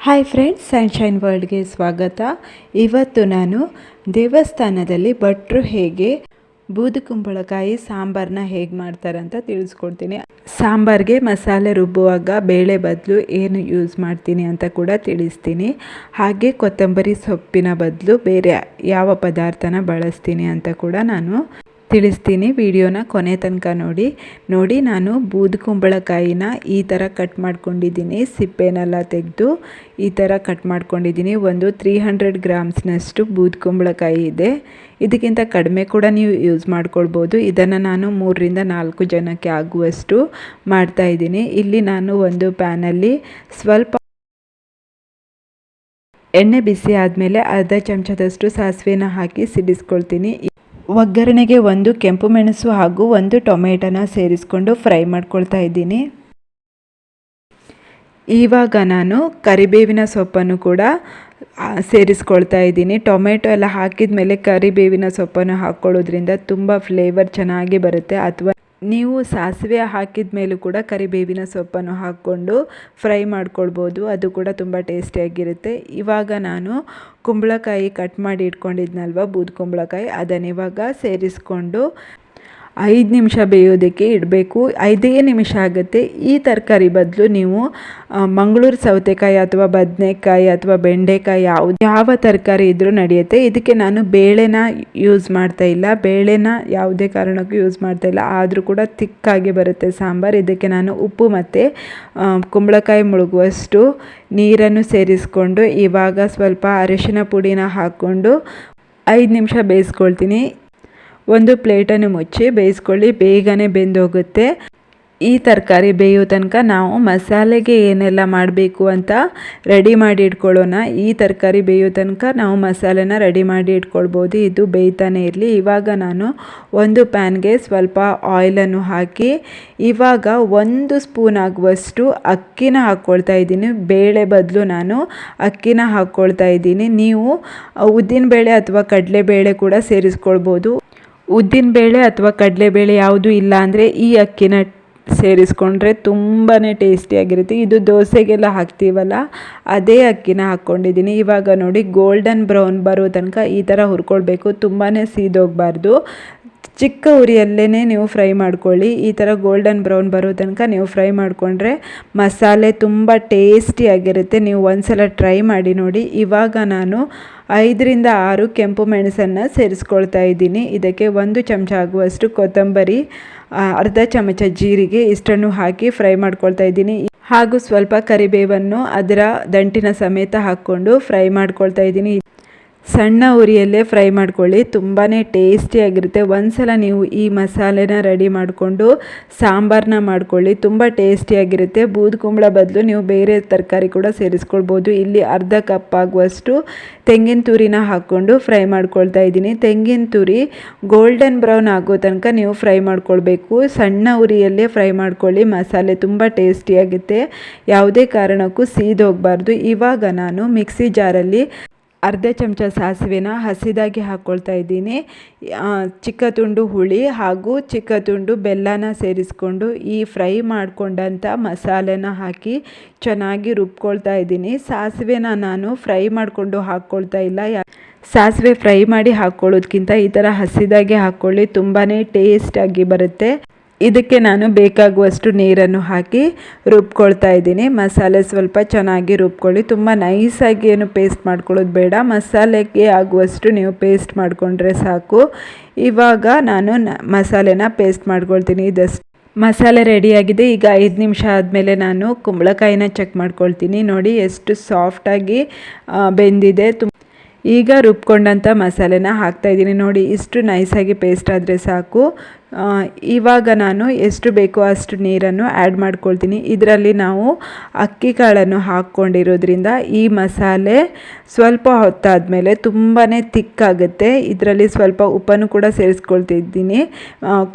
Hi friends sunshine ವರ್ಲ್ಡ್ಗೆ ಸ್ವಾಗತ. ಇವತ್ತು ನಾನು ದೇವಸ್ಥಾನದಲ್ಲಿ ಭಟ್ರು ಹೇಗೆ ಬೂದುಕುಂಬಳಕಾಯಿ ಸಾಂಬಾರನ್ನ ಹೇಗೆ ಮಾಡ್ತಾರೆ ಅಂತ ತಿಳಿಸ್ಕೊಡ್ತೀನಿ. ಸಾಂಬಾರಿಗೆ ಮಸಾಲೆ ರುಬ್ಬುವಾಗ ಬೇಳೆ ಬದಲು ಏನು ಯೂಸ್ ಮಾಡ್ತೀನಿ ಅಂತ ಕೂಡ ತಿಳಿಸ್ತೀನಿ. ಹಾಗೆ ಕೊತ್ತಂಬರಿ ಸೊಪ್ಪಿನ ಬದಲು ಬೇರೆ ಯಾವ ಪದಾರ್ಥನ ಬಳಸ್ತೀನಿ ಅಂತ ಕೂಡ ನಾನು ತಿಳಿಸ್ತೀನಿ. ವಿಡಿಯೋನ ಕೊನೆ ತನಕ ನೋಡಿ. ನೋಡಿ ನಾನು ಬೂದುಕುಂಬಳಕಾಯಿನ ಈ ಥರ ಕಟ್ ಮಾಡ್ಕೊಂಡಿದ್ದೀನಿ. ಸಿಪ್ಪೆನೆಲ್ಲ ತೆಗೆದು ಈ ಥರ ಕಟ್ ಮಾಡ್ಕೊಂಡಿದ್ದೀನಿ. ಒಂದು ತ್ರೀ ಹಂಡ್ರೆಡ್ ಗ್ರಾಮ್ಸ್ನಷ್ಟು ಬೂದುಕುಂಬಳಕಾಯಿ ಇದೆ. ಇದಕ್ಕಿಂತ ಕಡಿಮೆ ಕೂಡ ನೀವು ಯೂಸ್ ಮಾಡ್ಕೊಳ್ಬೋದು. ಇದನ್ನು ನಾನು ಮೂರರಿಂದ ನಾಲ್ಕು ಜನಕ್ಕೆ ಆಗುವಷ್ಟು ಮಾಡ್ತಾಯಿದ್ದೀನಿ ಇಲ್ಲಿ ನಾನು ಒಂದು ಪ್ಯಾನಲ್ಲಿ ಸ್ವಲ್ಪ ಎಣ್ಣೆ ಬಿಸಿ ಆದಮೇಲೆ ಅರ್ಧ ಚಮಚದಷ್ಟು ಸಾಸಿವೆನ ಹಾಕಿ ಸಿಡಿಸ್ಕೊಳ್ತೀನಿ. ಒಗ್ಗರಣೆಗೆ ಒಂದು ಕೆಂಪು ಮೆಣಸು ಹಾಗೂ ಒಂದು ಟೊಮೆಟೊನ ಸೇರಿಸ್ಕೊಂಡು ಫ್ರೈ ಮಾಡ್ಕೊಳ್ತಾ ಇದ್ದೀನಿ. ಇವಾಗ ನಾನು ಕರಿಬೇವಿನ ಸೊಪ್ಪನ್ನು ಕೂಡ ಸೇರಿಸ್ಕೊಳ್ತಾ ಇದ್ದೀನಿ. ಟೊಮೆಟೊ ಎಲ್ಲ ಹಾಕಿದ ಮೇಲೆ ಕರಿಬೇವಿನ ಸೊಪ್ಪನ್ನು ಹಾಕ್ಕೊಳ್ಳೋದ್ರಿಂದ ತುಂಬ ಫ್ಲೇವರ್ ಚೆನ್ನಾಗಿ ಬರುತ್ತೆ. ಅಥವಾ ನೀವು ಸಾಸಿವೆ ಹಾಕಿದ ಮೇಲೂ ಕೂಡ ಕರಿಬೇವಿನ ಸೊಪ್ಪನ್ನು ಹಾಕ್ಕೊಂಡು ಫ್ರೈ ಮಾಡ್ಕೊಳ್ಬೋದು. ಅದು ಕೂಡ ತುಂಬ ಟೇಸ್ಟಿಯಾಗಿರುತ್ತೆ ಇವಾಗ ನಾನು ಕುಂಬಳಕಾಯಿ ಕಟ್ ಮಾಡಿ ಇಟ್ಕೊಂಡಿದ್ನಲ್ವ, ಬೂದು ಕುಂಬಳಕಾಯಿ, ಅದನ್ನು ಇವಾಗ ಸೇರಿಸ್ಕೊಂಡು ಐದು ನಿಮಿಷ ಬೇಯೋದಕ್ಕೆ ಇಡಬೇಕು, ಐದೇ ನಿಮಿಷ ಆಗುತ್ತೆ. ಈ ತರಕಾರಿ ಬದಲು ನೀವು ಮಂಗಳೂರು ಸೌತೆಕಾಯಿ ಅಥವಾ ಬದನೆಕಾಯಿ ಅಥವಾ ಬೆಂಡೆಕಾಯಿ ಯಾವುದು, ಯಾವ ತರಕಾರಿ ಇದ್ದರೂ ನಡೆಯುತ್ತೆ. ಇದಕ್ಕೆ ನಾನು ಬೇಳೆನ ಯೂಸ್ ಮಾಡ್ತಾ ಇಲ್ಲ. ಬೇಳೆನ ಯಾವುದೇ ಕಾರಣಕ್ಕೂ ಯೂಸ್ ಮಾಡ್ತಾ ಇಲ್ಲ. ಆದರೂ ಕೂಡ ತಿಕ್ಕಾಗಿ ಬರುತ್ತೆ ಸಾಂಬಾರು. ಇದಕ್ಕೆ ನಾನು ಉಪ್ಪು ಮತ್ತು ಕುಂಬಳಕಾಯಿ ಮುಳುಗುವಷ್ಟು ನೀರನ್ನು ಸೇರಿಸ್ಕೊಂಡು ಇವಾಗ ಸ್ವಲ್ಪ ಅರಿಶಿನ ಪುಡಿನ ಹಾಕ್ಕೊಂಡು ಐದು ನಿಮಿಷ ಬೇಯಿಸ್ಕೊಳ್ತೀನಿ. ಒಂದು ಪ್ಲೇಟನ್ನು ಮುಚ್ಚಿ ಬೇಯಿಸ್ಕೊಳ್ಳಿ, ಬೇಗನೆ ಬೆಂದೋಗುತ್ತೆ. ಈ ತರಕಾರಿ ಬೇಯೋ ತನಕ ನಾವು ಮಸಾಲೆಗೆ ಏನೆಲ್ಲ ಮಾಡಬೇಕು ಅಂತ ರೆಡಿ ಮಾಡಿ ಇಟ್ಕೊಳ್ಳೋಣ. ಈ ತರಕಾರಿ ಬೇಯೋ ತನಕ ನಾವು ಮಸಾಲೆನ ರೆಡಿ ಮಾಡಿ ಇಟ್ಕೊಳ್ಬೋದು. ಇದು ಬೇಯ್ತಾನೆ ಇರಲಿ. ಇವಾಗ ನಾನು ಒಂದು ಪ್ಯಾನ್ಗೆ ಸ್ವಲ್ಪ ಆಯಿಲನ್ನು ಹಾಕಿ, ಇವಾಗ ಒಂದು ಸ್ಪೂನ್ ಆಗುವಷ್ಟು ಅಕ್ಕಿನ ಹಾಕ್ಕೊಳ್ತಾ ಇದ್ದೀನಿ. ಬೇಳೆ ಬದಲು ನಾನು ಅಕ್ಕಿನ ಹಾಕ್ಕೊಳ್ತಾ ಇದ್ದೀನಿ. ನೀವು ಉದ್ದಿನಬೇಳೆ ಅಥವಾ ಕಡಲೆಬೇಳೆ ಕೂಡ ಸೇರಿಸ್ಕೊಳ್ಬೋದು. ಉದ್ದಿನಬೇಳೆ ಅಥವಾ ಕಡಲೆಬೇಳೆ ಯಾವುದು ಇಲ್ಲ ಅಂದರೆ ಈ ಅಕ್ಕಿನ ಸೇರಿಸ್ಕೊಂಡ್ರೆ ತುಂಬಾ ಟೇಸ್ಟಿಯಾಗಿರುತ್ತೆ ಇದು ದೋಸೆಗೆಲ್ಲ ಹಾಕ್ತೀವಲ್ಲ, ಅದೇ ಅಕ್ಕಿನ ಹಾಕ್ಕೊಂಡಿದ್ದೀನಿ. ಇವಾಗ ನೋಡಿ ಗೋಲ್ಡನ್ ಬ್ರೌನ್ ಬರೋ ತನಕ ಈ ಥರ ಹುರ್ಕೊಳ್ಬೇಕು. ತುಂಬಾ ಸೀದೋಗಬಾರ್ದು. ಚಿಕ್ಕ ಉರಿಯಲ್ಲೇ ನೀವು ಫ್ರೈ ಮಾಡ್ಕೊಳ್ಳಿ. ಈ ಥರ ಗೋಲ್ಡನ್ ಬ್ರೌನ್ ಬರೋ ತನಕ ನೀವು ಫ್ರೈ ಮಾಡಿಕೊಂಡ್ರೆ ಮಸಾಲೆ ತುಂಬ ಟೇಸ್ಟಿಯಾಗಿರುತ್ತೆ ನೀವು ಒಂದ್ಸಲ ಟ್ರೈ ಮಾಡಿ ನೋಡಿ. ಇವಾಗ ನಾನು ಐದರಿಂದ ಆರು ಕೆಂಪು ಮೆಣಸನ್ನು ಸೇರಿಸ್ಕೊಳ್ತಾ ಇದ್ದೀನಿ. ಇದಕ್ಕೆ ಒಂದು ಚಮಚ ಆಗುವಷ್ಟು ಕೊತ್ತಂಬರಿ ಅರ್ಧ ಚಮಚ ಜೀರಿಗೆ ಇಷ್ಟನ್ನು ಹಾಕಿ ಫ್ರೈ ಮಾಡ್ಕೊಳ್ತಾ ಇದ್ದೀನಿ. ಹಾಗೂ ಸ್ವಲ್ಪ ಕರಿಬೇವನ್ನು ಅದರ ದಂಟಿನ ಸಮೇತ ಹಾಕ್ಕೊಂಡು ಫ್ರೈ ಮಾಡ್ಕೊಳ್ತಾ ಇದ್ದೀನಿ. ಸಣ್ಣ ಉರಿಯಲ್ಲೇ ಫ್ರೈ ಮಾಡ್ಕೊಳ್ಳಿ. ತುಂಬಾ ಟೇಸ್ಟಿಯಾಗಿರುತ್ತೆ ಒಂದು ನೀವು ಈ ಮಸಾಲೆನ ರೆಡಿ ಮಾಡಿಕೊಂಡು ಸಾಂಬಾರನ್ನ ಮಾಡ್ಕೊಳ್ಳಿ. ತುಂಬ ಟೇಸ್ಟಿಯಾಗಿರುತ್ತೆ ಬೂದುಕುಂಬಳ ಬದಲು ನೀವು ಬೇರೆ ತರಕಾರಿ ಕೂಡ ಸೇರಿಸ್ಕೊಳ್ಬೋದು. ಇಲ್ಲಿ ಅರ್ಧ ಕಪ್ ಆಗುವಷ್ಟು ತೆಂಗಿನ ತುರಿನ ಹಾಕ್ಕೊಂಡು ಫ್ರೈ ಮಾಡ್ಕೊಳ್ತಾ ಇದ್ದೀನಿ. ತೆಂಗಿನ ತುರಿ ಗೋಲ್ಡನ್ ಬ್ರೌನ್ ಆಗೋ ತನಕ ನೀವು ಫ್ರೈ ಮಾಡ್ಕೊಳ್ಬೇಕು. ಸಣ್ಣ ಉರಿಯಲ್ಲೇ ಫ್ರೈ ಮಾಡ್ಕೊಳ್ಳಿ. ಮಸಾಲೆ ತುಂಬ ಟೇಸ್ಟಿಯಾಗುತ್ತೆ ಯಾವುದೇ ಕಾರಣಕ್ಕೂ ಸೀದೋಗಬಾರ್ದು. ಇವಾಗ ನಾನು ಮಿಕ್ಸಿ ಜಾರಲ್ಲಿ ಅರ್ಧ ಚಮಚ ಸಾಸಿವೆನ ಹಸಿದಾಗಿ ಹಾಕ್ಕೊಳ್ತಾ ಇದ್ದೀನಿ. ಚಿಕ್ಕ ತುಂಡು ಹುಳಿ ಹಾಗೂ ಚಿಕ್ಕ ತುಂಡು ಬೆಲ್ಲನ ಸೇರಿಸ್ಕೊಂಡು ಈ ಫ್ರೈ ಮಾಡಿಕೊಂಡಂಥ ಮಸಾಲೆನ ಹಾಕಿ ಚೆನ್ನಾಗಿ ರುಬ್ಕೊಳ್ತಾ ಇದ್ದೀನಿ. ಸಾಸಿವೆನ ನಾನು ಫ್ರೈ ಮಾಡಿಕೊಂಡು ಹಾಕ್ಕೊಳ್ತಾ ಇಲ್ಲ. ಸಾಸಿವೆ ಫ್ರೈ ಮಾಡಿ ಹಾಕ್ಕೊಳ್ಳೋದ್ಕಿಂತ ಈ ಥರ ಹಸಿದಾಗೆ ಹಾಕ್ಕೊಳ್ಳಿ ತುಂಬಾ ಟೇಸ್ಟಾಗಿ ಬರುತ್ತೆ. ಇದಕ್ಕೆ ನಾನು ಬೇಕಾಗುವಷ್ಟು ನೀರನ್ನು ಹಾಕಿ ರುಬ್ಕೊಳ್ತಾ ಇದ್ದೀನಿ. ಮಸಾಲೆ ಸ್ವಲ್ಪ ಚೆನ್ನಾಗಿ ರುಬ್ಕೊಳ್ಳಿ. ತುಂಬ ನೈಸಾಗಿ ಏನು ಪೇಸ್ಟ್ ಮಾಡ್ಕೊಳ್ಳೋದು ಬೇಡ. ಮಸಾಲೆಗೆ ಆಗುವಷ್ಟು ನೀವು ಪೇಸ್ಟ್ ಮಾಡಿಕೊಂಡ್ರೆ ಸಾಕು. ಇವಾಗ ನಾನು ಮಸಾಲೆನ ಪೇಸ್ಟ್ ಮಾಡ್ಕೊಳ್ತೀನಿ. ಇದಷ್ಟು. ಮಸಾಲೆ ರೆಡಿಯಾಗಿದೆ. ಈಗ ಐದು ನಿಮಿಷ ಆದಮೇಲೆ ನಾನು ಕುಂಬಳಕಾಯಿನ ಚೆಕ್ ಮಾಡ್ಕೊಳ್ತೀನಿ. ನೋಡಿ ಎಷ್ಟು ಸಾಫ್ಟಾಗಿ ಬೆಂದಿದೆ. ತುಂಬ ಈಗ ರುಬ್ಕೊಂಡಂಥ ಮಸಾಲೆನ ಹಾಕ್ತಾಯಿದ್ದೀನಿ ನೋಡಿ, ಇಷ್ಟು ನೈಸಾಗಿ ಪೇಸ್ಟ್ ಆದರೆ ಸಾಕು. ಇವಾಗ ನಾನು ಎಷ್ಟು ಬೇಕೋ ಅಷ್ಟು ನೀರನ್ನು ಆ್ಯಡ್ ಮಾಡ್ಕೊಳ್ತೀನಿ. ಇದರಲ್ಲಿ ನಾವು ಅಕ್ಕಿ ಕಾಳನ್ನು ಹಾಕ್ಕೊಂಡಿರೋದ್ರಿಂದ ಈ ಮಸಾಲೆ ಸ್ವಲ್ಪ ಹೊತ್ತಾದಮೇಲೆ ತುಂಬಾ ತಿಕ್ಕಾಗುತ್ತೆ ಇದರಲ್ಲಿ ಸ್ವಲ್ಪ ಉಪ್ಪನ್ನು ಕೂಡ ಸೇರಿಸ್ಕೊಳ್ತಿದ್ದೀನಿ.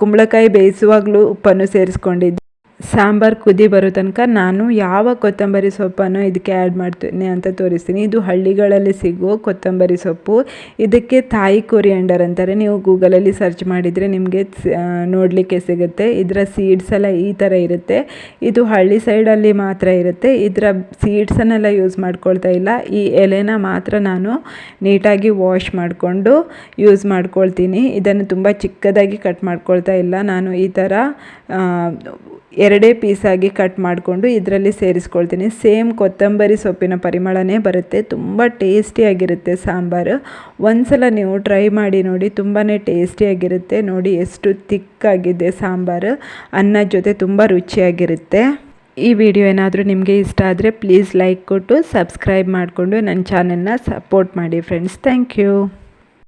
ಕುಂಬಳಕಾಯಿ ಬೇಯಿಸುವಾಗಲೂ ಉಪ್ಪನ್ನು ಸೇರಿಸ್ಕೊಂಡಿದ್ದೀನಿ ಸಾಂಬಾರು ಕುದಿ ಬರೋ ತನಕ ನಾನು ಯಾವ ಕೊತ್ತಂಬರಿ ಸೊಪ್ಪನ್ನು ಇದಕ್ಕೆ ಆ್ಯಡ್ ಮಾಡ್ತೀನಿ ಅಂತ ತೋರಿಸ್ತೀನಿ. ಇದು ಹಳ್ಳಿಗಳಲ್ಲಿ ಸಿಗುವ ಕೊತ್ತಂಬರಿ ಸೊಪ್ಪು. ಇದಕ್ಕೆ ತಾಯಿ ಕೊರಿಯಂಡರ್ ಅಂತಾರೆ. ನೀವು ಗೂಗಲಲ್ಲಿ ಸರ್ಚ್ ಮಾಡಿದರೆ ನಿಮಗೆ ನೋಡಲಿಕ್ಕೆ ಸಿಗುತ್ತೆ. ಇದರ ಸೀಡ್ಸ್ ಎಲ್ಲ ಈ ಥರ ಇರುತ್ತೆ. ಇದು ಹಳ್ಳಿ ಸೈಡಲ್ಲಿ ಮಾತ್ರ ಇರುತ್ತೆ. ಇದರ ಸೀಡ್ಸನ್ನೆಲ್ಲ ಯೂಸ್ ಮಾಡ್ಕೊಳ್ತಾ ಇಲ್ಲ. ಈ ಎಲೆನ ಮಾತ್ರ ನಾನು ನೀಟಾಗಿ ವಾಶ್ ಮಾಡಿಕೊಂಡು ಯೂಸ್ ಮಾಡ್ಕೊಳ್ತೀನಿ. ಇದನ್ನು ತುಂಬ ಚಿಕ್ಕದಾಗಿ ಕಟ್ ಮಾಡ್ಕೊಳ್ತಾ ಇಲ್ಲ. ನಾನು ಈ ಥರ ಎರಡೇ ಪೀಸಾಗಿ ಕಟ್ ಮಾಡಿಕೊಂಡು ಇದರಲ್ಲಿ ಸೇರಿಸ್ಕೊಳ್ತೀನಿ. ಸೇಮ್ ಕೊತ್ತಂಬರಿ ಸೊಪ್ಪಿನ ಪರಿಮಳನೇ ಬರುತ್ತೆ. ತುಂಬ ಟೇಸ್ಟಿಯಾಗಿರುತ್ತೆ ಸಾಂಬಾರು. ಒಂದ್ಸಲ ನೀವು ಟ್ರೈ ಮಾಡಿ ನೋಡಿ ತುಂಬಾ ಟೇಸ್ಟಿಯಾಗಿರುತ್ತೆ ನೋಡಿ ಎಷ್ಟು ತಿಕ್ಕಾಗಿದೆ ಸಾಂಬಾರು. ಅನ್ನ ಜೊತೆ ತುಂಬ ರುಚಿಯಾಗಿರುತ್ತೆ. ಈ ವಿಡಿಯೋ ಏನಾದರೂ ನಿಮಗೆ ಇಷ್ಟ ಆದರೆ ಪ್ಲೀಸ್ ಲೈಕ್ ಕೊಟ್ಟು ಸಬ್ಸ್ಕ್ರೈಬ್ ಮಾಡಿಕೊಂಡು ನನ್ನ ಚಾನೆಲ್ನ ಸಪೋರ್ಟ್ ಮಾಡಿ ಫ್ರೆಂಡ್ಸ್ ಥ್ಯಾಂಕ್ ಯು